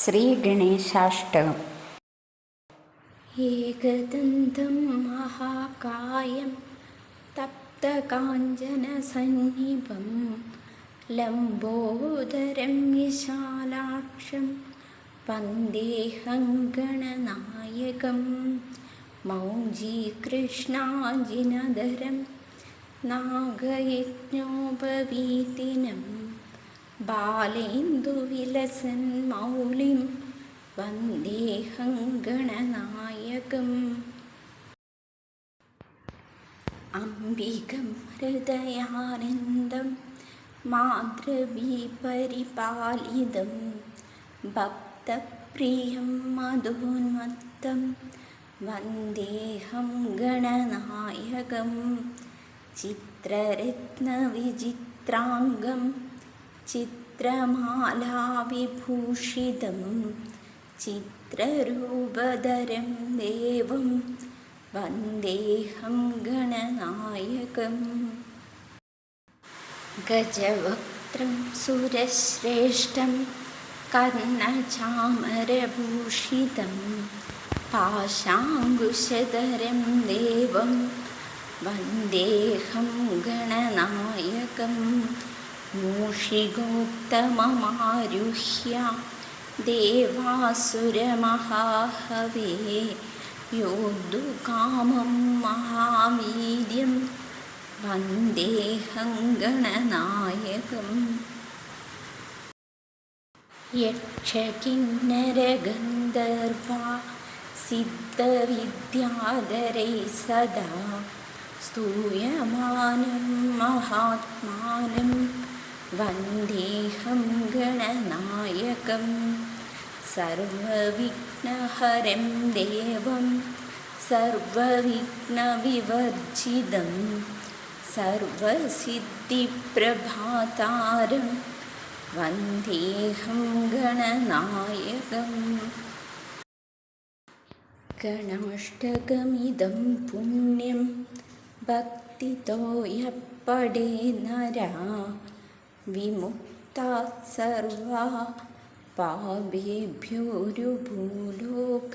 ശ്രീഗണേശാഷ്ടകം. ഏകദന്തം മഹാകായം തപ്തകാഞ്ചനസന്നിഭം ലംബോദരം വിശാലാക്ഷം പന്ദേഹങ്കണനായകം മൗഞ്ചീകൃഷ്ണാജിനധരം നാഗയജ്ഞോപവീതിനം ബാലേന്ദുവിലസൻ മൗളിം വന്ദേഹം ഗണനായകം. അംബികം ഹൃദയാനന്ദം മാതൃവി പരിപാലിതം ഭക്തപ്രിയം മധുന്മത്തം വന്ദേഹം ഗണനായകം ചിത്രരത്നവിചിത്രാംഗം ചിത്രമാലാവിഭൂഷിതം ചിത്രരൂപധരം ദേവം വന്ദേഹം ഗണനായകം. ഗജവക്ത്രം സുരശ്രേഷ്ഠം കർണചാമരഭൂഷിതം പാശാങ്കുശധരം ദേവം വന്ദേഹം ഗണനായകം. मूषिकोत्तममारुह्य देवासुरमहाहवे योद्धुकामं महावीर्यं वन्देऽहं गणनायकम् यक्षकिन्नरगन्धर्वा सिद्धविद्याधरैः सदा स्तूयमानं महात्मानं वन्देऽहं गणनायकं सर्वविघ्नहरं देवं सर्वविघ्नविवर्जितं सर्वसिद्धिप्रभातारं वन्देऽहं गणनायकम्। गणाष्टकमिदं पुण्यं भक्तितो यः पडे नरा വിമുക്ത സർവ പാപേഭ്യോരു ഭൂലോക